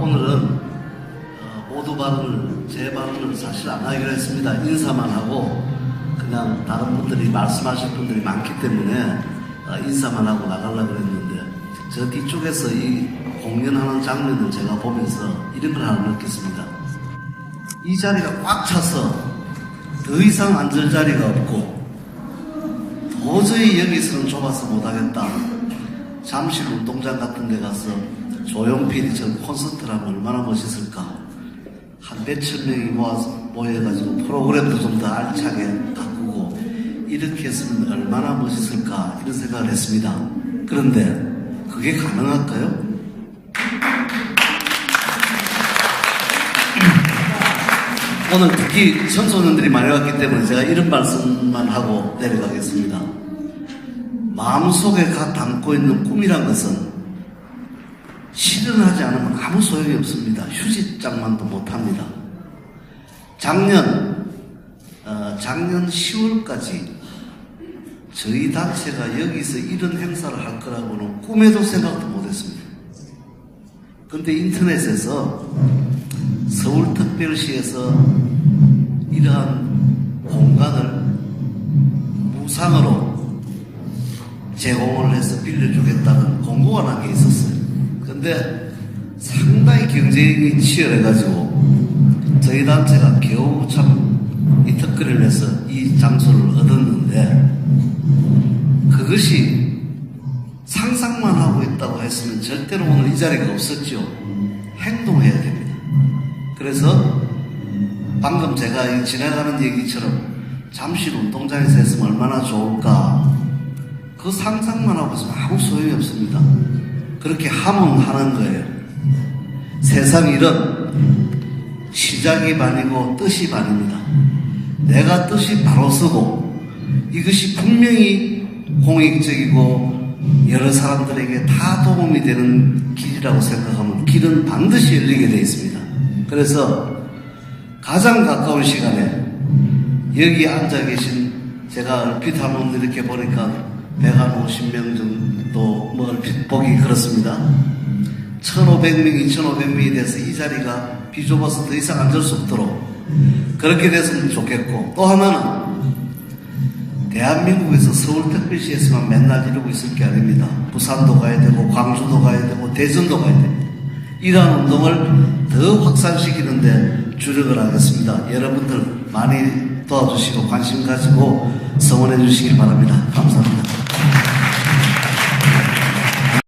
오늘은 어, 모두 발언을 제 발언을 사실 안 하기로 했습니다. 인사만 하고 그냥 다른 분들이 말씀하실 분들이 많기 때문에 어, 인사만 하고 나가려고 했는데 저 뒤쪽에서 이 공연하는 장면을 제가 보면서 이런 걸 하나 느꼈습니다. 이 자리가 꽉 차서 더 이상 앉을 자리가 없고 도저히 여기서는 좁아서 못하겠다. 잠실 운동장 같은 데 가서 조용필이 저 콘서트를 하면 얼마나 멋있을까. 한 몇천 명이 모아서 모여가지고 프로그램도 좀 더 알차게 바꾸고 이렇게 했으면 얼마나 멋있을까 이런 생각을 했습니다. 그런데 그게 가능할까요? 오늘 특히 청소년들이 많이 왔기 때문에 제가 이런 말씀만 하고 내려가겠습니다. 마음속에 가 담고 있는 꿈이란 것은 실현하지 않으면 아무 소용이 없습니다. 휴지장만도 못합니다. 작년 어, 작년 10월까지 저희 단체가 여기서 이런 행사를 할 거라고는 꿈에도 생각도 못했습니다. 근데 인터넷에서 서울특별시에서 이러한 공간을 무상으로 제공을 해서 빌려주겠다는 공고가 난 게 있었어요. 근데 상당히 경쟁이 치열해가지고 저희 단체가 겨우 참이 특허를 내서 이 장소를 얻었는데 그것이 상상만 하고 있다고 했으면 절대로 오늘 이 자리가 없었죠. 행동해야 됩니다. 그래서 방금 제가 이 지나가는 얘기처럼 잠실 운동장에서 했으면 얼마나 좋을까. 그 상상만 하고 있으면 아무 소용이 없습니다. 그렇게 하면 하는 거예요. 세상 일은 시작이 반이고 뜻이 반입니다. 내가 뜻이 바로 서고 이것이 분명히 공익적이고 여러 사람들에게 다 도움이 되는 길이라고 생각하면 길은 반드시 열리게 되어 있습니다. 그래서 가장 가까운 시간에 여기 앉아 계신 제가 얼핏 한번 이렇게 보니까 150명 정도 뭐 보기 그렇습니다. 1500명, 2500명이 돼서 이 자리가 비좁아서 더 이상 앉을 수 없도록 그렇게 됐으면 좋겠고 또 하나는 대한민국에서 서울특별시에서만 맨날 이러고 있을 게 아닙니다. 부산도 가야 되고 광주도 가야 되고 대전도 가야 됩니다. 이러한 운동을 더 확산시키는데 주력을 하겠습니다. 여러분들 많이 도와주시고 관심 가지고 성원해 주시길 바랍니다. 감사합니다. Gracias.